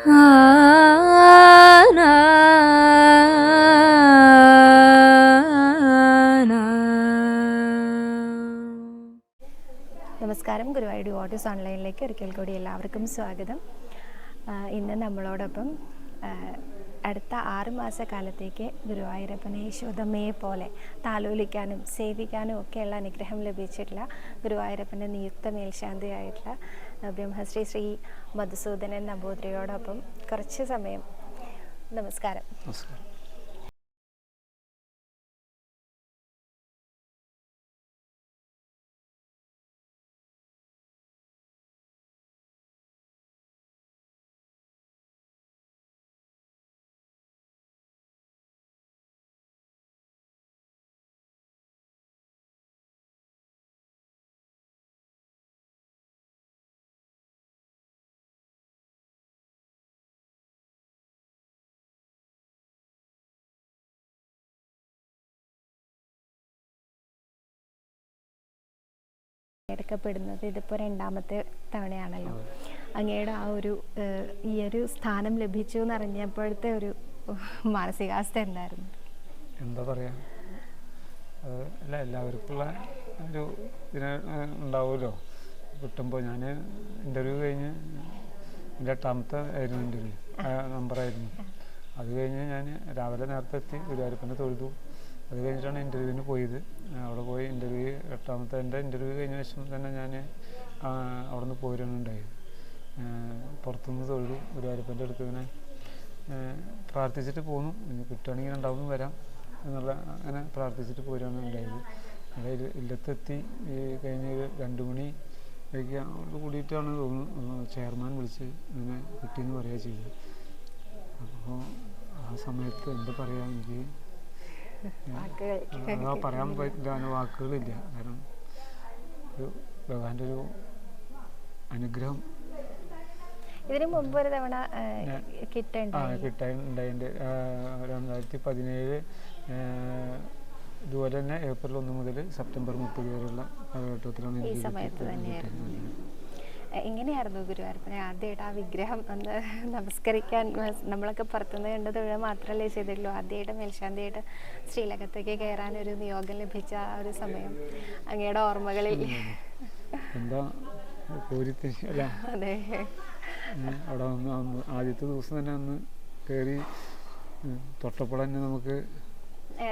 നമസ്കാരം. ഗുരുവായൂർ ഓഡിയോസ് ഓൺലൈനിലേക്ക് ഒരിക്കൽ കൂടി എല്ലാവർക്കും സ്വാഗതം. ഇന്ന് നമ്മളോടൊപ്പം അടുത്ത ആറ് മാസക്കാലത്തേക്ക് ഗുരുവായൂരപ്പനെ യശോദമ്മയെ പോലെ താലോലിക്കാനും സേവിക്കാനും ഒക്കെയുള്ള അനുഗ്രഹം ലഭിച്ചിട്ടുള്ള ഗുരുവായൂരപ്പന്റെ നിയുക്ത മേൽശാന്തിയായിട്ടുള്ള ബ്രഹ്മശ്രീ ശ്രീ മധുസൂദനൻ നമ്പൂതിരിയോടൊപ്പം കുറച്ച് സമയം. നമസ്കാരം. നമസ്കാരം. എടുക്കപ്പെടുന്നത് ഇതിപ്പോൾ രണ്ടാമത്തെ തവണയാണല്ലോ. അങ്ങയുടെ ആ ഒരു ഈ ഒരു സ്ഥാനം ലഭിച്ചു എന്ന് അറിഞ്ഞപ്പോഴത്തെ ഒരു മാനസികാവസ്ഥ എന്തായിരുന്നു? എന്താ പറയാ? അല്ല എല്ലാവർക്കുള്ള ഒരു ഇതിന് ഉണ്ടാവുമല്ലോ. കിട്ടുമ്പോൾ ഞാൻ ഇന്റർവ്യൂ കഴിഞ്ഞ് എന്റെ എട്ടാമത്തെ ആയിരുന്നു ഇന്റർവ്യൂ നമ്പറായിരുന്നു. അത് കഴിഞ്ഞ് ഞാൻ രാവിലെ നേരത്തെ എത്തി ഗുരുവായൂരപ്പന്റെ തൊഴുതു. അത് കഴിഞ്ഞിട്ടാണ് ഇന്റർവ്യൂവിന് പോയത്. അവിടെ പോയി ഇന്റർവ്യൂ എട്ടാമത്തെ എന്റെ ഇന്റർവ്യൂ കഴിഞ്ഞ ശേഷം തന്നെ ഞാൻ അവിടെ നിന്ന് പോരുകയാണ് ഉണ്ടായത്. പുറത്തുനിന്ന് തൊഴുതു ഗുരുവായൂരപ്പന്റെ അടുത്ത് ഇങ്ങനെ പ്രാർത്ഥിച്ചിട്ട് പോന്നു. ഇനി കിട്ടുകയാണെങ്കിൽ രണ്ടാമതും വരാം എന്നുള്ള അങ്ങനെ പ്രാർത്ഥിച്ചിട്ട് പോരുകയാണ് ഉണ്ടായത്. അവിടെ ഇല്ല- ഇല്ലത്തെത്തി ഈ കഴിഞ്ഞ ഒരു രണ്ട് മണി ഒക്കെ കൂടിയിട്ടാണ് തോന്നുന്നു ചെയർമാൻ വിളിച്ച് ഇങ്ങനെ കിട്ടിയെന്ന് പറയുക ചെയ്തത്. അപ്പോൾ ആ സമയത്ത് എന്താ പറയുക എനിക്ക് പറയാൻ പറ്റില്ല വാക്കുകളില്ല. കാരണം ഒരു ഭഗവാന്റെ ഒരു അനുഗ്രഹം ഇതിനു മുമ്പ് ഒരു തവണ ഞാൻ- ആ കിട്ടുണ്ടായി. കിട്ടാനുണ്ടായിട്ടുണ്ട് രണ്ടായിരത്തി പതിനേഴ് ഇതുപോലെ തന്നെ ഏപ്രിൽ ഒന്ന് മുതൽ സെപ്റ്റംബർ മുപ്പത് വരെയുള്ള കാലഘട്ടത്തിലാണ് ഈ എനിക്ക് സമയത്ത് കിട്ടിയത്. എങ്ങനെയായിരുന്നു ഗുരുവായൂരപ്പനെ ആദ്യമായിട്ട് ആ വിഗ്രഹം ഒന്ന് നമസ്കരിക്കാൻ നമ്മളൊക്കെ പുറത്തുനിന്ന് കണ്ട് തൊഴുക മാത്രമല്ലേ ചെയ്തിട്ടുള്ളൂ. ആദ്യമായിട്ട് മേൽശാന്തിയായിട്ട് ശ്രീലകത്തേക്ക് കയറാൻ ഒരു നിയോഗം ലഭിച്ച ആ ഒരു സമയം അങ്ങയുടെ ഓർമ്മകളിൽ. എന്താ അല്ല. അതെ. അവിടെ അന്ന് ആദ്യത്തെ ദിവസം തന്നെ അന്ന് കയറി തൊട്ടപ്പോൾ തന്നെ നമുക്ക്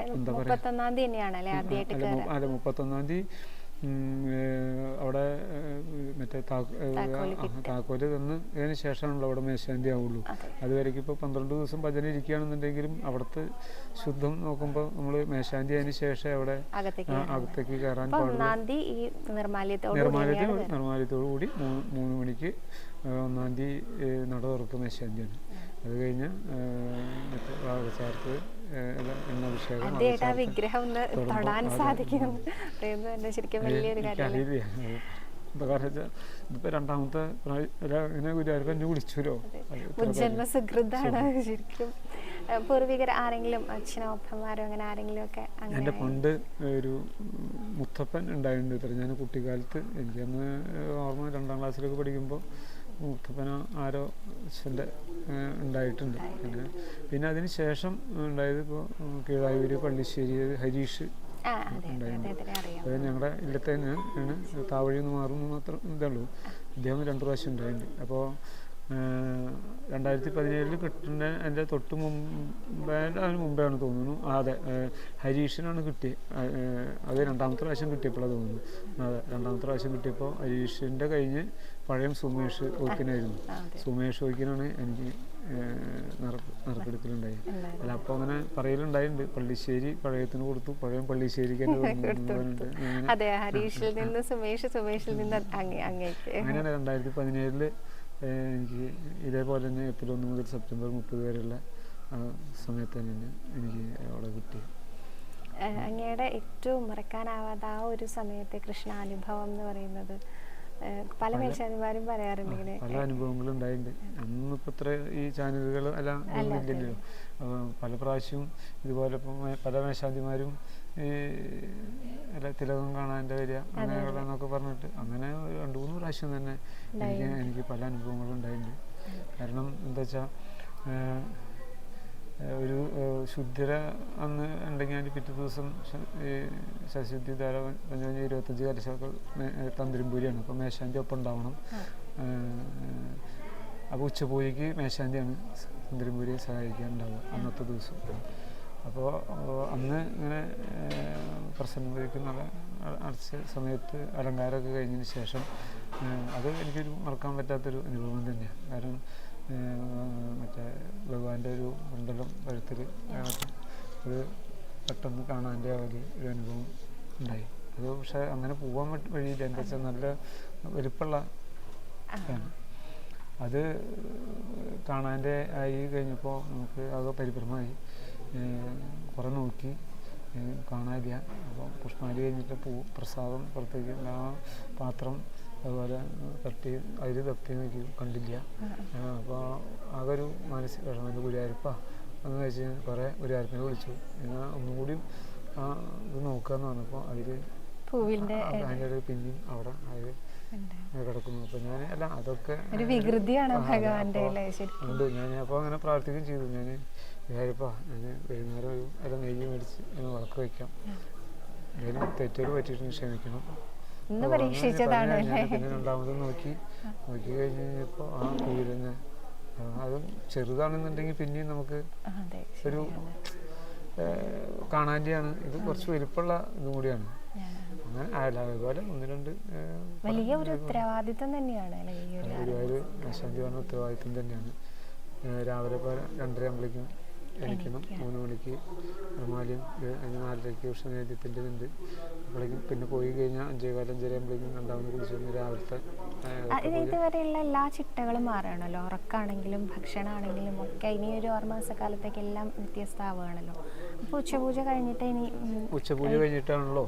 എന്താ പറയാ? മുപ്പത്തൊന്നാം തീയതി തന്നെയാണല്ലേ ആദ്യമായിട്ട് അല്ല, മുപ്പത്തൊന്നാം തീയതി അവിടെ മറ്റേ താക്കോൽ തന്ന് അതിന് ശേഷമാണല്ലോ അവിടെ മേശാന്തി ആവുള്ളൂ. അതെ. അതുവരേക്കും ഇപ്പോൾ പന്ത്രണ്ട് ദിവസം ഭജന ഇരിക്കുകയാണെന്നുണ്ടെങ്കിലും അവിടുത്തെ ശുദ്ധം നോക്കുമ്പോൾ നമ്മൾ മേശാന്തി അതിന് ശേഷം അവിടെ അകത്തേക്ക് കയറാൻ. നിർമാലയത്തിൽ നിർമാല്യത്തോട് കൂടി മൂന്ന് മണിക്ക് ഒന്നാം തീയതി നട തുറക്കും മേശാന്തിയാണ്. അത് കഴിഞ്ഞ് മറ്റേ എണ്ണാഭിഷേകം ആദ്യമായിട്ട് ആ വിഗ്രഹം ഒന്ന് തൊടാൻ സാധിക്കും ശരിക്കും വലിയൊരു രണ്ടാമത്തെ ഇങ്ങനെ ഗുരുവായൂരപ്പൻ എന്നെ വിളിച്ചുല്ലോ കാര്യം. ശരിക്കും. പൂർവികർ ആരെങ്കിലും അച്ഛനോ അപ്പന്മാരോ അങ്ങനെ ആരെങ്കിലും ഒക്കെ എന്റെ പണ്ട് ഒരു മുത്തപ്പൻ ഉണ്ടായിട്ടുണ്ട് ഇത്ര. ഞാൻ കുട്ടിക്കാലത്ത് എനിക്കന്ന് ഓർമ്മ രണ്ടാം ക്ലാസ്സിലൊക്കെ പഠിക്കുമ്പോൾ മുത്തപ്പന ആരോ അച്ഛന്റെ ഉണ്ടായിട്ടുണ്ട്. പിന്നെ പിന്നെ അതിന് ശേഷം ഉണ്ടായത് ഇപ്പോൾ കീഴായൂർ പള്ളിശ്ശേരി ഹരീഷ് അതെ ഞങ്ങളുടെ ഇല്ലത്തെ ഞാൻ ആണ് താവഴി നിന്ന് മാറുന്നു മാത്രം ഇതുള്ളൂ അദ്ദേഹം രണ്ടു പ്രാവശ്യം ഉണ്ടായിട്ടുണ്ട്. അപ്പോൾ രണ്ടായിരത്തി പതിനേഴിൽ കിട്ടുന്ന എന്റെ തൊട്ട് മുമ്പേ അതിന് ആണ് തോന്നുന്നു. അതെ ഹരീഷിനാണ് കിട്ടിയത് അത് രണ്ടാമത്തെ പ്രാവശ്യം കിട്ടിയപ്പോഴാണ് തോന്നുന്നു. അതെ രണ്ടാമത്തെ പ്രാവശ്യം കിട്ടിയപ്പോൾ ഹരീഷിന്റെ കഴിഞ്ഞ് പഴയ സുമേഷ് ഓക്കിനായിരുന്നു സുമേഷ് ഓക്കിനാണ് എനിക്ക് ഏ, നറുക്ക് നറുക്കെടുക്കലുണ്ടായത് ഉണ്ടായിരുന്നു. അല്ല അപ്പോൾ അങ്ങനെ പറയലുണ്ടായിട്ടുണ്ട്. പള്ളിശ്ശേരി പഴയത്തിന് കൊടുത്തു. പഴയ പള്ളിശ്ശേരിക്ക് അതെ ഹരീഷിൽ നിന്ന് സുമേഷ് സുമേഷിൽ നിന്ന് അങ്ങനെയാണ് രണ്ടായിരത്തി പതിനേഴിൽ എനിക്ക് ഇതേപോലെ തന്നെ ഏപ്രിൽ ഒന്ന് മുതൽ സെപ്റ്റംബർ മുപ്പത് വരെയുള്ള ആ സമയത്ത് തന്നെ എനിക്ക് അവിടെ കിട്ടി. അങ്ങയുടെ ഏറ്റവും മറക്കാനാവാത്ത ആ ഒരു സമയത്തെ കൃഷ്ണാനുഭവം എന്ന് പറയുന്നത് പല മേൽശാന്തിമാരും പറയാറുണ്ട് ഇങ്ങനെ. പല അനുഭവങ്ങളും ഉണ്ടായിട്ടുണ്ട്. ഇന്നിപ്പോ ഇത്ര ഈ ചാനലുകൾ എല്ലാം ഇല്ലല്ലോ. പല പ്രാവശ്യവും ഇതുപോലെ പല മേശാന്തിമാരും ഈ അല്ല തിലകം കാണാന്റെ വരിക അങ്ങനെയുള്ള എന്നൊക്കെ പറഞ്ഞിട്ട് അങ്ങനെ രണ്ടു മൂന്ന് പ്രാവശ്യം തന്നെ എനിക്ക് എനിക്ക് പല അനുഭവങ്ങളും ഉണ്ടായിട്ടുണ്ട്. കാരണം കാരണം എന്താ വെച്ചാൽ ഒരു ശുദ്ധിര അന്ന് ഉണ്ടെങ്കിൽ അതിന്റെ പിറ്റേ ദിവസം ശശുദ്ധി ധാര പഞ്ചാഞ്ച് ഇരുപത്തഞ്ച് കരശാക്കൾ തന്ത്രിമ്പൂരിയാണ്. അപ്പോൾ മേശാന്തി ഒപ്പം ഉണ്ടാവണം. അപ്പോൾ ഉച്ചപൂജയ്ക്ക് മേശാന്തിയാണ് തന്ത്രിമ്പൂരിയെ സഹായിക്കാൻ ഉണ്ടാവുക അന്നത്തെ ദിവസം. അപ്പോൾ അന്ന് ഇങ്ങനെ പ്രസന്ന പൂജയ്ക്ക് അടച്ച സമയത്ത് അലങ്കാരമൊക്കെ കഴിഞ്ഞതിന് ശേഷം അത് എനിക്കൊരു മറക്കാൻ പറ്റാത്തൊരു അനുഭവം തന്നെയാണ്. കാരണം മറ്റേ ഭഗവാന്റെ ഒരു മണ്ഡലം കഴുത്തിൽ ഒരു പെട്ടെന്ന് കാണാന്റെ ആ ഒരു ഒരു അനുഭവം ഉണ്ടായി. അത് പക്ഷേ അങ്ങനെ പോകാൻ വഴിയില്ല. എന്താ വെച്ചാൽ നല്ല വലിപ്പമുള്ള ഇതാണ് അത് കാണാന്റെ ആയി കഴിഞ്ഞപ്പോൾ നമുക്ക് ആകെ പരിഭ്രമമായി. കുറേ നോക്കി. കാണാതില്ല കാണാനില്ല. അപ്പോൾ പുഷ്പാഞ്ജലി കഴിഞ്ഞിട്ട് പൂ പ്രസാദം പുറത്തേക്ക് ആ പാത്രം അതുപോലെ തട്ടി അതിൽ തപ്പി നോക്കി കണ്ടില്ല. അപ്പോൾ അതൊരു മാനസിക വിഷമം എന്റെ ഗുരുവായൂരപ്പ. എന്ന് വെച്ച് കുറേ ഗുരുവായൂരപ്പിനെ വിളിച്ചു. എന്നാൽ ഒന്നും കൂടി ആ ഇത് നോക്കാന്ന് പറഞ്ഞപ്പോൾ അതിൽ അതിന്റെ ഒരു പിന്നെയും അവിടെ അതിൽ കിടക്കുന്നു. അപ്പോൾ ഞാൻ അല്ല അതൊക്കെ ഒരു വികൃതിയാണ്. ഭഗവാന്റെ അപ്പോ ഉണ്ട്. ഞാൻ അപ്പോൾ അങ്ങനെ പ്രാർത്ഥിക്കുകയും ചെയ്തു. ഞാൻ വിചാരിപ്പാ ഞാൻ വൈകുന്നേരം ഒരു അല്ല നെയ്യ് മേടിച്ച് വിളക്ക് വയ്ക്കാം. എന്തെങ്കിലും തെറ്റുകൾ പറ്റിയിട്ടുണ്ട് ക്ഷമിക്കണം. ഇന്ന് പരീക്ഷിച്ചതാണ് പിന്നെ രണ്ടാമത് നോക്കി. നോക്കി കഴിഞ്ഞ് കഴിഞ്ഞപ്പോൾ ആ കുയിലിന് അതും ചെറുതാണെന്നുണ്ടെങ്കിൽ പിന്നെയും നമുക്ക് ഒരു കാണാന്റെയാണ് ഇത് കുറച്ച് വലിപ്പമുള്ള ഇതും കൂടിയാണ്. അങ്ങനെ അല്ല അതുപോലെ ഒന്ന് രണ്ട് ഏഹ്, വലിയ ഒരു ഉത്തരവാദിത്വം തന്നെയാണ് ഗുരുവായൂർ മേശാന്തി പറഞ്ഞ ഉത്തരവാദിത്വം തന്നെയാണ്. രാവിലെ രണ്ടര ആകുമ്പോഴേക്കും എണീക്കണം. മൂന്ന് മണിക്ക് ഏഹ് അതിന് നാലരയ്ക്ക് ഉഷ്ണനേദ്യത്തിന്റെ ഉണ്ട് അപ്പോഴേക്കും പിന്നെ പോയി കഴിഞ്ഞാൽ അഞ്ചേകാലം അഞ്ചര ആകുമ്പോഴേക്കും രണ്ടാമത് കുളിച്ച് രാവിലത്തെ ഇതുവരെയുള്ള എല്ലാ ചിട്ടകളും മാറുകയാണല്ലോ. ഉറക്കാണെങ്കിലും ഭക്ഷണമാണെങ്കിലും ഒക്കെ ഇനി ഒരു ആറ് മാസക്കാലത്തേക്ക് എല്ലാം വ്യത്യസ്തമാവുകയാണല്ലോ. അപ്പോൾ ഉച്ചപൂജ കഴിഞ്ഞിട്ട് ഇനി ഉച്ചപൂജ കഴിഞ്ഞിട്ടാണല്ലോ.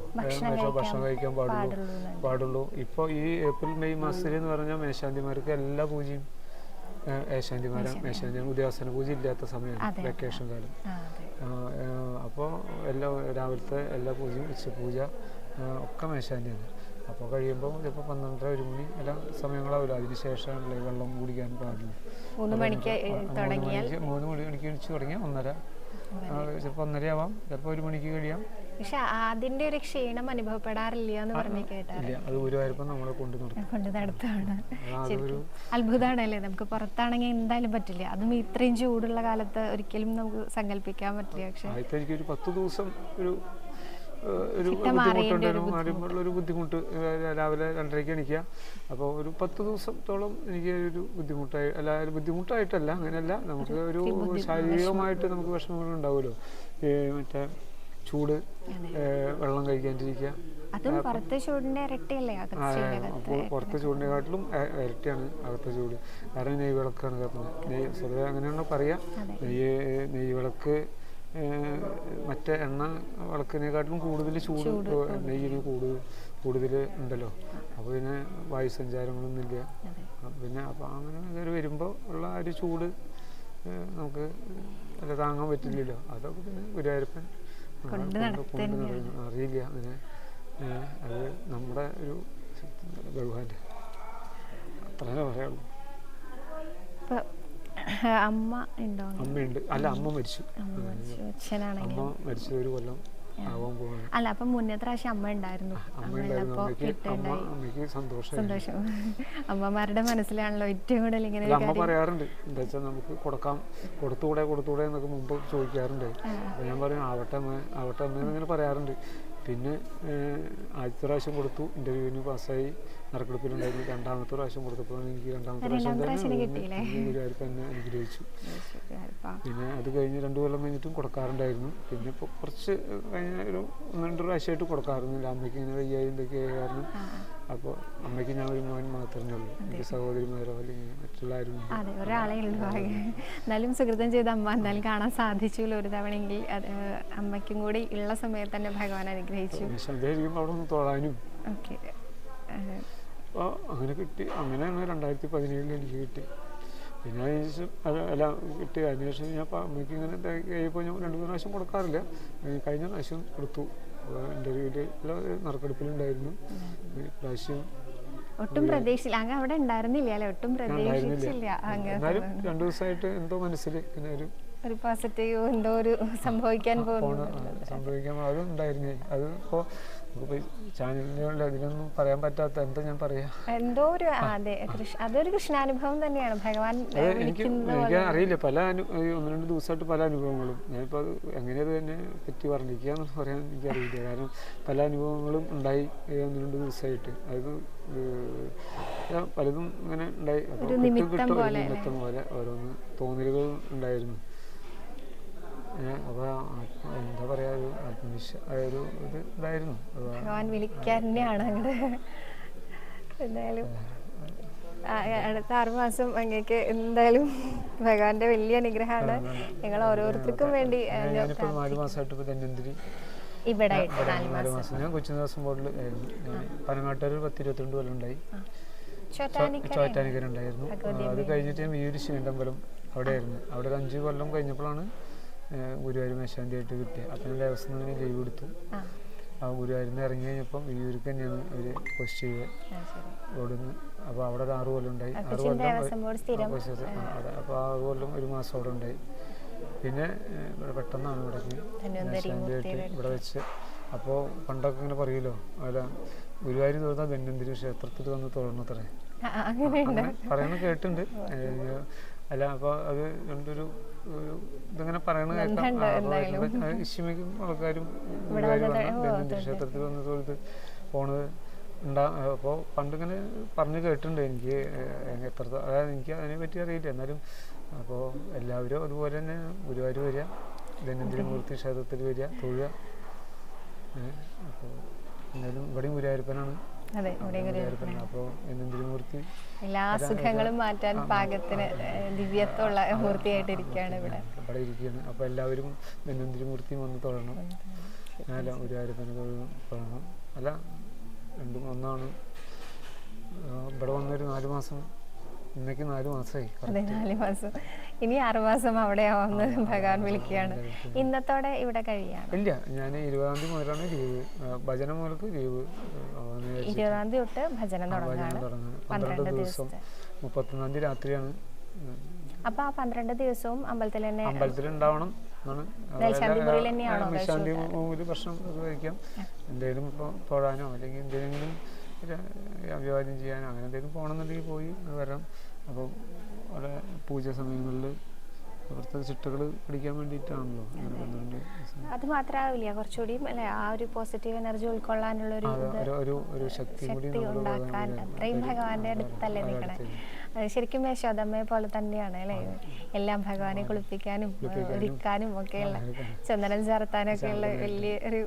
ഭക്ഷണം കഴിക്കാൻ പാടുള്ളൂ. പാടുള്ളൂ. ഇപ്പോൾ ഈ ഏപ്രിൽ മെയ് മാസത്തിൽ എന്ന് പറഞ്ഞാൽ മേശാന്തിമാർക്ക് എല്ലാ പൂജയും ഏഹ്, ഏശാന്തിമാരാ മേശാന്തി ഉദ്യാസന പൂജ ഇല്ലാത്ത സമയമാണ് വെക്കേഷൻ കാലം. അപ്പോൾ എല്ലാ രാവിലത്തെ എല്ലാ പൂജയും ഉച്ചപൂജ പൂജ ഒക്കെ മേശാന്തിയാണ് അപ്പോൾ കഴിയുമ്പോൾ ചിലപ്പോൾ പന്ത്രണ്ടര ഒരു മണി എല്ലാ സമയങ്ങളാവില്ല അതിന് ശേഷമാണല്ലോ ഈ വെള്ളം കുടിക്കാൻ പാടില്ല. മൂന്ന് മണിക്ക് മൂന്ന് മണി മണിക്ക് എണിച്ച് തുടങ്ങിയാൽ ഒന്നര. ചിലപ്പോൾ ഒന്നര ആവാം ചിലപ്പോൾ ഒരു മണിക്ക് കഴിയാം. പക്ഷെ അതിന്റെ ഒരു ക്ഷീണം അനുഭവപ്പെടാറില്ല എന്ന് പറഞ്ഞു ഇല്ല അത് ഗുരുവായൂരപ്പം നമ്മളെ കൊണ്ട് കൊണ്ട് നടത്താണ് അത്ഭുതമാണല്ലേ നമുക്ക് പുറത്താണെങ്കിൽ എന്തായാലും പറ്റില്ല. അതും ഇത്രയും ചൂടുള്ള കാലത്ത് ഒരിക്കലും നമുക്ക് സങ്കല്പിക്കാൻ പറ്റില്ല. പക്ഷെ ഒരു പത്ത് ദിവസം ഒരു ഒരു ബുദ്ധിമുട്ടുണ്ടായിരുന്നു. ഒരു ബുദ്ധിമുട്ട്. രാവിലെ രണ്ടരയ്ക്ക് എണിക്കുക. അപ്പോൾ ഒരു പത്ത് ദിവസത്തോളം എനിക്ക് ഒരു ബുദ്ധിമുട്ടായി അല്ല ഒരു ബുദ്ധിമുട്ടായിട്ടല്ല അങ്ങനെയല്ല. നമുക്ക് ഒരു ശാരീരികമായിട്ട് നമുക്ക് വിഷമങ്ങൾ ഉണ്ടാവുമല്ലോ മറ്റേ ചൂട് വെള്ളം കഴിക്കാണ്ടിരിക്കുക. അതും പുറത്തെ ചൂടിന്റെ ഇരട്ടിയല്ലേ അപ്പോൾ പുറത്തെ ചൂടിനെക്കാട്ടിലും ഇരട്ടിയാണ് അകത്തെ ചൂട്. കാരണം നെയ്യ് വിളക്കാണ് കത്തുന്നത് നെയ്യ് സ്വതവേ അങ്ങനെയാണോ പറയാ. നെയ്യ് നെയ്യ് വിളക്ക് മറ്റേ എണ്ണ വിളക്കിനെക്കാട്ടിലും കൂടുതൽ ചൂട് നെയ്യിന് കൂടുതൽ. കൂടുതൽ ഉണ്ടല്ലോ. അപ്പോൾ പിന്നെ വായുസഞ്ചാരങ്ങളൊന്നുമില്ല സഞ്ചാരങ്ങളൊന്നും ഇല്ല. പിന്നെ അപ്പോൾ അങ്ങനെ ഇതൊരു വരുമ്പോൾ ഉള്ള ഒരു ചൂട് നമുക്ക് അല്ല താങ്ങാൻ പറ്റില്ലല്ലോ. അതൊക്കെ പിന്നെ ഗുരുവായൂരപ്പൻ കൊണ്ട് നടത്തുന്നു. അറിയില്ല അതിനെ അത് നമ്മുടെ ഒരു ബഹുമാന്റെ അത്രേ പറയുള്ളൂ അമ്മ ഉണ്ടോ? അമ്മയുണ്ട് അല്ല അമ്മ മരിച്ചു അമ്മ മരിച്ചു. ഒരു കൊല്ലം അല്ല അപ്പൊ മുന്നത്തെ പ്രാവശ്യം അമ്മ ഉണ്ടായിരുന്നു. അമ്മ ഉള്ളപ്പോ കിട്ടുണ്ടായി സന്തോഷം. അമ്മമാരുടെ മനസ്സിലാണല്ലോ ഏറ്റവും കൂടുതൽ ഇങ്ങനെ അമ്മ പറയാറുണ്ട് എന്താ വെച്ചാൽ നമുക്ക് കൊടുക്കാം കൊടുത്തുകൂടെ കൊടുത്തുകൂടെ എന്നൊക്കെ മുമ്പ് ചോദിക്കാറുണ്ട്. അപ്പൊ ഞാൻ പറയും ആവട്ടെ അമ്മ ആവട്ടെ അമ്മ എന്നിങ്ങനെ പറയാറുണ്ട്. പിന്നെ ആദ്യത്തെ പ്രാവശ്യം കൊടുത്തു ഇന്റർവ്യൂവിന് പാസ്സായി നറുക്കെടുപ്പിലുണ്ടായിരുന്നു. രണ്ടാമത്തെ പ്രാവശ്യം കൊടുത്തപ്പോഴാണ് എനിക്ക് രണ്ടാമത്തെ പ്രാവശ്യം പ്രാവശ്യം തന്നെ അനുഗ്രഹിച്ചു. പിന്നെ അത് കഴിഞ്ഞ് രണ്ടു കൊല്ലം കഴിഞ്ഞിട്ടും കൊടുക്കാറുണ്ടായിരുന്നു. പിന്നെ ഇപ്പോൾ കുറച്ച് കഴിഞ്ഞ ഒരു ഒന്ന് രണ്ട് പ്രാവശ്യമായിട്ട് കൊടുക്കാറുന്നില്ല അമ്മയ്ക്ക് ഇങ്ങനെ വയ്യായും ഇതൊക്കെ ആയ കാരണം. അപ്പോൾ അമ്മയ്ക്ക് ഞാൻ ഒരു മോൻ മാത്രമേ ഉള്ളൂ. എനിക്ക് സഹോദരിമാരോ അല്ലെങ്കിൽ മറ്റുള്ള ആരും അതെ ഒരാളെ ഉള്ളൂ എന്നാലും സുഹൃതം ചെയ്ത അമ്മ എന്തായാലും കാണാൻ സാധിച്ചില്ല ഒരു തവണയെങ്കിൽ. അത് അമ്മയ്ക്കും കൂടി ഉള്ള സമയത്ത് തന്നെ ഭഗവാൻ അനുഗ്രഹിച്ചു. സന്ധ്യയായിരിക്കുമ്പോൾ അവിടെ ഒന്ന് തൊഴാനും. ഓക്കെ. അപ്പോൾ അങ്ങനെ കിട്ടി. അങ്ങനെയാണ് രണ്ടായിരത്തി പതിനേഴിൽ എനിക്ക് കിട്ടി. പിന്നെ അതിന് ശേഷം അത് അല്ല കിട്ടി. അതിന് ശേഷം ഞാൻ അമ്മയ്ക്ക് ഇങ്ങനെ കഴിയപ്പോൾ ഞാൻ രണ്ട് മൂന്ന് പ്രാവശ്യം കൊടുക്കാറില്ല. കഴിഞ്ഞ പ്രാവശ്യം കൊടുത്തു. ഇന്റർവ്യൂവിൽ നറുക്കെടുപ്പിലുണ്ടായിരുന്നു. പ്രാവശ്യം ഒട്ടും പ്രതീക്ഷയില്ല അങ്ങ് അവിടെ ഉണ്ടായിരുന്നില്ല അല്ലെ? ഒട്ടും പ്രതീക്ഷിച്ചില്ല എന്നാലും രണ്ടു ദിവസമായിട്ട് എന്തോ മനസ്സിൽ ഇങ്ങനെ ഒരു ഒരു പോസിറ്റീവ് എന്തോ ഒരു സംഭവിക്കാൻ പോകുന്നു. സംഭവിക്കാൻ അതും ഉണ്ടായിരുന്നു അത് ഇപ്പോൾ ചാനലിലുള്ള ഇതിലൊന്നും പറയാൻ പറ്റാത്ത എന്താ ഞാൻ പറയാ? എന്തോ ഒരു അതെ അതൊരു കൃഷ്ണാനുഭവം തന്നെയാണ്. ഭഗവാൻ എനിക്ക് എനിക്ക് അറിയില്ല. പല ഒന്ന് രണ്ട് ദിവസമായിട്ട് പല അനുഭവങ്ങളും. ഞാനിപ്പോൾ അത് എങ്ങനെയത് തന്നെ പറ്റി വർണിക്കാന്ന് എന്ന് പറയാൻ എനിക്കറിയില്ല. കാരണം പല അനുഭവങ്ങളും ഉണ്ടായി ഒന്ന് രണ്ട് ദിവസമായിട്ട്. അത് പലതും ഇങ്ങനെ ഉണ്ടായി. കിട്ടും കിട്ടും നിമിത്തം പോലെ ഓരോന്ന് തോന്നലുകൾ ഉണ്ടായിരുന്നു. അപ്പോൾ എന്താ പറയുക ഒരു ആത്മവിശ്വ ഒരു ഇത് ഇതായിരുന്നു. ഭഗവാൻ വിളിക്കാൻ തന്നെയാണ് അങ്ങോട്ട് എന്തായാലും അടുത്ത ആറു മാസം അങ്ങേക്ക് എന്തായാലും ഭഗവാന്റെ വലിയ അനുഗ്രഹമാണ്. ഞങ്ങൾ ഓരോരുത്തർക്കും വേണ്ടി നാല് മാസമായിട്ട് ഇപ്പോൾ ധന്വന്തിരി ഇവിടെ നാല് മാസം. ഞാൻ കൊച്ചിൻ ദിവസം ബോർഡിൽ ആയിരുന്നു. പനങ്ങാട്ടൂർ ഒരു പത്ത് ഇരുപത്തിരണ്ട് കൊല്ലം ഉണ്ടായി ചോറ്റാനിക്കര ചോറ്റാനിക്കരുണ്ടായിരുന്നു അത് കഴിഞ്ഞിട്ട് ഞാൻ വീട് ശീണ്ടമ്പലം അവിടെ ആയിരുന്നു അവിടെ ഒരു അഞ്ച് കൊല്ലം കഴിഞ്ഞപ്പോഴാണ് ഗുരുവായൂർ മേശാന്തിയായിട്ട് കിട്ടിയത് അപ്പം ദേവസ്വം തന്നെ ലീവ് എടുത്തു ആ. ഗുരുവായൂരിൽ നിന്ന് ഇറങ്ങി കഴിഞ്ഞപ്പം വിയൂർക്ക് തന്നെയാണ് അവർ പോസ്റ്റ് അവിടെ നിന്ന് അപ്പോൾ അവിടെ ഒരു ആറ് കൊല്ലം ഉണ്ടായി. ആറ് കൊല്ലം ചെയ്ത് അപ്പോൾ ആറ് കൊല്ലം ഒരു മാസം അവിടെ ഉണ്ടായി. പിന്നെ ഇവിടെ പെട്ടെന്നാണ് ഇവിടെ മേശാന്തിയായിട്ട് ഇവിടെ വെച്ച്. അപ്പോൾ പണ്ടൊക്കെ ഇങ്ങനെ പറയുമല്ലോ അല്ല ഗുരുവായൂർ തോന്നാ ധന്വന്തിരി ക്ഷേത്രത്തിൽ വന്ന് തൊഴണത്രേ പറയുന്നത് കേട്ടിട്ടുണ്ട്. അല്ല അപ്പോൾ അത് രണ്ടൊരു ഇതിങ്ങനെ പറയണ കേൾക്കാം ഇഷിമിക്കും ആൾക്കാരും ക്ഷേത്രത്തിൽ വന്ന തൊഴുത് പോണത് ഉണ്ടാ അപ്പോൾ പണ്ടിങ്ങനെ പറഞ്ഞു കേട്ടിട്ടുണ്ട് എനിക്ക് എത്ര അതായത് എനിക്ക് അതിനെ പറ്റി അറിയില്ല. എന്നാലും അപ്പോൾ എല്ലാവരും അതുപോലെ തന്നെ ഗുരുവായൂർ വരിക ദൈനംദിന മൂർത്തി ക്ഷേത്രത്തിൽ വരിക തൊഴുക. അപ്പോൾ എന്നാലും ഇവിടെയും ഗുരുവായൂരപ്പനാണ്. എല്ലാ സുഖങ്ങളും മാറ്റാൻ പാകത്തിന് ദിവ്യത്വമുള്ള മൂർത്തിയായിട്ടിരിക്കുകയാണ് ഇവിടെ. ഇവിടെ ഇരിക്കുകയാണ്. അപ്പോൾ എല്ലാവരും ധന്വന്തിരി മൂർത്തി വന്ന് തൊഴണം. ഒരു തൊഴ- തൊഴണം. അല്ല രണ്ടും ഒന്നാണ്. ഇവിടെ വന്നൊരു നാല് മാസം ഇന്നേക്ക് നാല് മാസമായി നാല് മാസം. ഇനി ആറുമാസം അവിടെ ആവുമെന്ന് ഭഗവാൻ വിളിക്കുകയാണ്. ഇന്നത്തോടെ ഇവിടെ കഴിയാണ് ഇല്ല ഞാൻ ഇരുപതാം തീയതി മുതലാണ് ലീവ്. ഭജന മുതൽക്ക് ലീവ് ഇരുപതാം തീയതി തൊട്ട് ഭജന തുടങ്ങുകയാണ്. പന്ത്രണ്ട് ദിവസം. മുപ്പത്തൊന്നാം തീയതി രാത്രിയാണ്. അപ്പൊ ആ പന്ത്രണ്ട് ദിവസവും അമ്പലത്തിൽ തന്നെ അമ്പലത്തിൽ ഉണ്ടാവണം തന്നെയാണോ ഒരു പ്രശ്നം കഴിക്കാം. എന്തെങ്കിലും തൊഴാനോ അല്ലെങ്കിൽ എന്തെങ്കിലും ഒരു അഭിവാദ്യം ചെയ്യാനോ അങ്ങനെ എന്തെങ്കിലും പോകണമെന്നുണ്ടെങ്കിൽ പോയി വരാം. അപ്പോൾ അവിടെ പൂജ സമയങ്ങളിൽ ചിട്ടകൾ പഠിക്കാൻ വേണ്ടിയിട്ടാണല്ലോ അത് മാത്രമാവില്ല കുറച്ചുകൂടി അല്ലെ ആ ഒരു പോസിറ്റീവ് എനർജി ഉൾക്കൊള്ളാനുള്ള ഒരു ശക്തി ഉണ്ടാക്കാൻ അത്രയും ഭഗവാന്റെ അടുത്തല്ലേ നിൽക്കണേ ശരിക്കും യശോദമ്മയെ പോലെ തന്നെയാണ് അല്ലേ? എല്ലാം ഭഗവാനെ കുളിപ്പിക്കാനും ഒരുക്കാനും ഒക്കെയുള്ള ചന്ദനം ചേർത്താനും ഒക്കെയുള്ള വലിയ ഒരു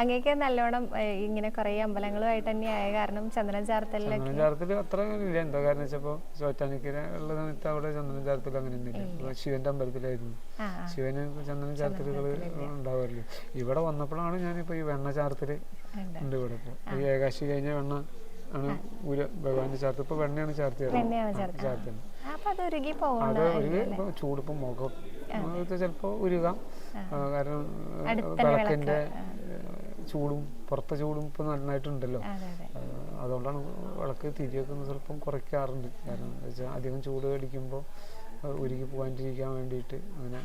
അങ്ങേക്ക് നല്ലോണം ഇങ്ങനെ കുറെ അമ്പലങ്ങളുമായിട്ട് ആയ കാരണം ചന്ദനം ചാർത്തലിലൊക്കെ. ചന്ദനം അത്ര ഇല്ല. എന്തോ കാരണം വെച്ചപ്പോൾ ചോറ്റാനിക്കര ഉള്ള സമയത്ത് അവിടെ ചന്ദനം ചാർത്തൽ അങ്ങനെ ശിവന്റെ അമ്പലത്തിലായിരുന്നു. ശിവന് ചന്ദനം ചാർത്തലുകൾ ഉണ്ടാവാറില്ല. ഇവിടെ വന്നപ്പോഴാണ് ഞാനിപ്പോ ഈ വെണ്ണ ചാർത്തൽ. ഉണ്ട്. ഇവിടെ. ഈ ഏകാശി കഴിഞ്ഞ വെണ്ണ ആണ് ഗുരു ഭഗവാന്റെ ചേർത്ത്. ഇപ്പൊ വെണ്ണയാണ്. ചാർത്തത് അപ്പൊ അത് ഒരു ചൂടിപ്പം മുഖം. ചിലപ്പോ ഉരുകാം. കാരണം വിളക്കിന്റെ ചൂടും പുറത്തെ ചൂടും ഇപ്പൊ നന്നായിട്ടുണ്ടല്ലോ. അതുകൊണ്ടാണ് വിളക്ക് തിരിയൊക്കെ ഒന്ന് സ്വല്പം കുറയ്ക്കാറുണ്ട്. കാരണം വെച്ചാൽ അധികം ചൂട് അടിക്കുമ്പോൾ ഉരുകി പോകാണ്ടിരിക്കാൻ വേണ്ടിയിട്ട് അങ്ങനെ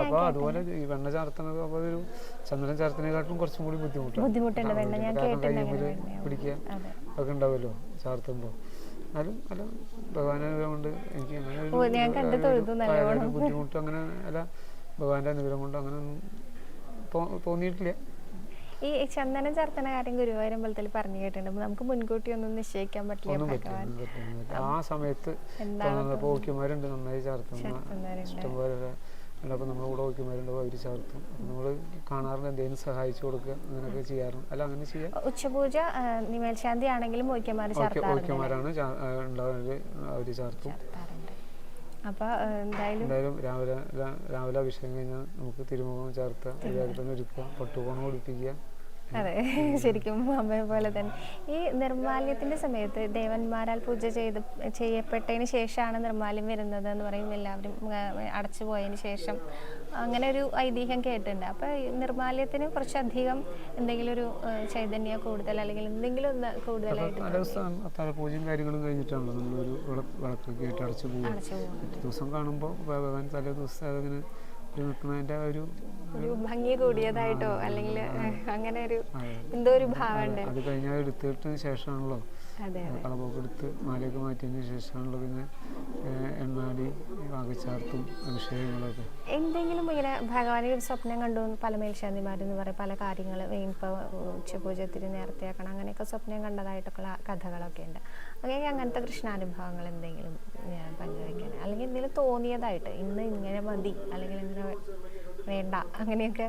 അപ്പൊ അതുപോലെ ഈ വെണ്ണ ചാർത്തണത് അപ്പൊ ഒരു ചന്ദ്രൻ ചാർത്തനേക്കാട്ടും കുറച്ചും കൂടി ബുദ്ധിമുട്ടാണ്. പിടിക്കുക ഒക്കെ ഉണ്ടാവുമല്ലോ ചാർത്തുമ്പോൾ. എന്നാലും ഭഗവാന്റെ അനുഗ്രഹം കൊണ്ട് എനിക്ക് അങ്ങനെ ബുദ്ധിമുട്ട് അങ്ങനെ അല്ല ഭഗവാന്റെ അനുഗ്രഹം കൊണ്ട് അങ്ങനെ തോന്നിയിട്ടില്ല. ഈ ചന്ദനം ചാർത്തന കാര്യം ഗുരുവായൂർ അമ്പലത്തിൽ പറഞ്ഞു കേട്ടിട്ടുണ്ട്. നമുക്ക് മുൻകൂട്ടി ഒന്നും നിശ്ചയിക്കാൻ പറ്റില്ല. ആ സമയത്ത് എന്താണ് പോക്കിമാരുണ്ട് നന്നായി ചാർത്തുന്ന. ഇഷ്ടംപോലെ അപ്പോൾ നമ്മുടെ കൂടെ ഓക്കിമാരുണ്ടാവും അവർ ചാർത്തും. നമ്മൾ കാണാറുണ്ട് എന്തെങ്കിലും സഹായിച്ചു കൊടുക്കുക അങ്ങനെയൊക്കെ ചെയ്യാറുണ്ട്. അല്ല അങ്ങനെ ചെയ്യാം. ഉച്ചപൂജ നിമേൽശാന്തി ആണെങ്കിലും ഓക്കിമാരാണ് ഉണ്ടാവുന്നത്. അവർ ചാർത്തും. അപ്പോൾ എന്തായാലും എന്തായാലും രാവിലെ രാവിലെ അഭിഷേകം കഴിഞ്ഞാൽ നമുക്ക് തിരുമുഖം ചേർത്ത് ഒരുക്കുക. പട്ടുകോണം കുടിപ്പിക്കുക അതെ ശരിക്കും അമ്മയെ പോലെ തന്നെ. ഈ നിർമാല്യത്തിന്റെ സമയത്ത് ദേവന്മാരാൽ പൂജ ചെയ്ത് ചെയ്യപ്പെട്ടതിന് ശേഷമാണ് നിർമാല്യം വരുന്നത് എന്ന് പറയും എല്ലാവരും അടച്ചു പോയതിന് ശേഷം അങ്ങനെ ഒരു ഐതിഹ്യം കേട്ടിട്ടുണ്ട്. അപ്പൊ ഈ നിർമാല്യത്തിന് കുറച്ചധികം എന്തെങ്കിലും ഒരു ചൈതന്യ കൂടുതൽ അല്ലെങ്കിൽ എന്തെങ്കിലും ഒന്ന് കൂടുതലായിട്ട് കാര്യങ്ങളും കഴിഞ്ഞിട്ടാണല്ലോ നമ്മളൊരു വിളക്ക് വിളക്കൊക്കെ ആയിട്ട് അടച്ചു പോകും ദിവസം കാണുമ്പോൾ ഭഗവാൻ തലേ ദിവസം അതിങ്ങനെ ഒരു നിൽക്കുന്നതിന്റെ ഒരു ഒരു ഭംഗി കൂടിയതായിട്ടോ അല്ലെങ്കിൽ അങ്ങനെ ഒരു എന്തോ ഒരു ഭാവം അത് കഴിഞ്ഞാൽ എടുത്തിട്ടതിന് ശേഷമാണല്ലോ കളപ്പൊക്കെ എടുത്ത് മാലയൊക്കെ മാറ്റിയതിന് ശേഷമാണല്ലോ പിന്നെ എണ്ണാടി വാങ്ങിച്ചാർത്തും അഭിഷേകങ്ങളൊക്കെ. എന്തെങ്കിലും ഇങ്ങനെ ഭഗവാനെ ഒരു സ്വപ്നം കണ്ടു എന്ന് പല മേൽശാന്തിമാരെന്ന് പറയും പല കാര്യങ്ങൾ ഇപ്പോൾ ഉച്ചപൂജത്തിന് നേരത്തെയാക്കണം അങ്ങനെയൊക്കെ സ്വപ്നം കണ്ടതായിട്ടൊക്കെ കഥകളൊക്കെ ഉണ്ട്. അങ്ങനെ അങ്ങനത്തെ കൃഷ്ണാനുഭവങ്ങൾ എന്തെങ്കിലും ഞാൻ പങ്കുവയ്ക്കാൻ അല്ലെങ്കിൽ എന്തെങ്കിലും തോന്നിയതായിട്ട് ഇന്ന് ഇങ്ങനെ മതി അല്ലെങ്കിൽ ഇങ്ങനെ വേണ്ട അങ്ങനെയൊക്കെ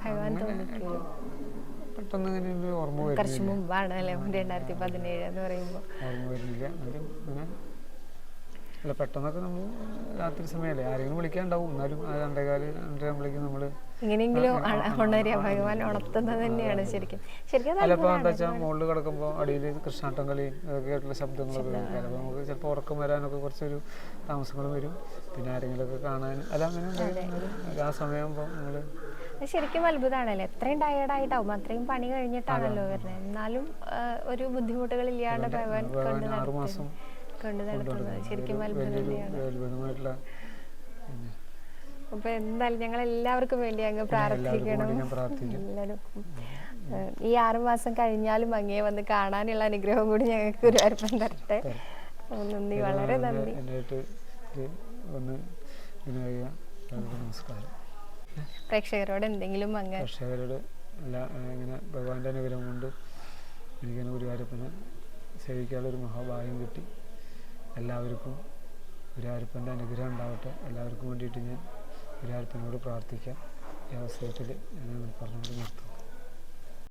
ഭഗവാൻ തോന്നിക്കുമല്ലോ പെട്ടെന്ന് ഇങ്ങനെ ഒരു ഓർമ്മ കുറച്ച് വരുന്നില്ല മുമ്പാണ് അല്ലേ രണ്ടായിരത്തി പതിനേഴ് എന്ന് പറയുമ്പോൾ ഓർമ്മ വരുന്നില്ല എന്നാലും അല്ല പെട്ടെന്നൊക്കെ നമ്മൾ രാത്രി സമയമല്ലേ ആരെങ്കിലും വിളിക്കാണ്ടാവും എന്നാലും ആ രണ്ടേകാൽ രണ്ടരയാകുമ്പോഴേക്കും നമ്മൾ ഇങ്ങനെയെങ്കിലും ഉണരുക ഭഗവാൻ ഉണർത്തുന്നത് തന്നെയാണ് ശരിക്കും ശരിക്കും അത് ചിലപ്പോൾ എന്താ. വെച്ചാൽ മുകളിൽ കിടക്കുമ്പോൾ അടിയിൽ കൃഷ്ണാട്ടം കളി അതൊക്കെ ആയിട്ടുള്ള ശബ്ദങ്ങളൊക്കെ കേൾക്കാം ചിലപ്പോൾ നമുക്ക് ചിലപ്പോൾ ഉറക്കം വരാനൊക്കെ കുറച്ചൊരു താമസങ്ങളും വരും പിന്നെ ആരെങ്കിലുമൊക്കെ കാണാൻ അല്ല അങ്ങനെ ആ സമയമാകുമ്പോൾ നമ്മൾ ശരിക്കും അത്ഭുതമാണല്ലേ എത്രയും ടയേർഡായിട്ടാവും അത്രയും പണി കഴിഞ്ഞിട്ടാണല്ലോ വരുന്നത്. എന്നാലും ഒരു ഒരു ബുദ്ധിമുട്ടുകളില്ലാണ്ട് ഭഗവാൻ കൊണ്ട് നടത്തുന്നത്. കൊണ്ട് നടത്തുന്നത് ശരിക്കും അത്ഭുതമായിട്ടുള്ള അപ്പൊ എന്തായാലും ഞങ്ങൾ എല്ലാവർക്കും വേണ്ടി അങ്ങ് പ്രാർത്ഥിക്കണം. എല്ലാവരും ഈ ആറു മാസം കഴിഞ്ഞാലും അങ്ങേ വന്ന് കാണാനുള്ള അനുഗ്രഹം കൂടി ഞങ്ങൾക്ക് ഒരു അർപ്പം തരട്ടെ. നന്ദി. വളരെ നന്ദി. നമസ്കാരം. പ്രേക്ഷകരോട് എന്തെങ്കിലും അങ്ങ് പ്രേക്ഷകരോട് ഇങ്ങനെ ഭഗവാന്റെ അനുഗ്രഹം കൊണ്ട് എനിക്കിങ്ങനെ ഗുരുവായൂരപ്പനെ സേവിക്കാനുള്ളൊരു മഹാഭാഗ്യം കിട്ടി. എല്ലാവർക്കും ഗുരുവായൂരപ്പന്റെ അനുഗ്രഹം ഉണ്ടാവട്ടെ. എല്ലാവർക്കും വേണ്ടിയിട്ട് ഞാൻ ഗുരുവായൂരപ്പനോട് പ്രാർത്ഥിക്കാം. ഈ അവസരത്തിൽ ഞാൻ പറഞ്ഞുകൊണ്ട് നിർത്തുന്നു.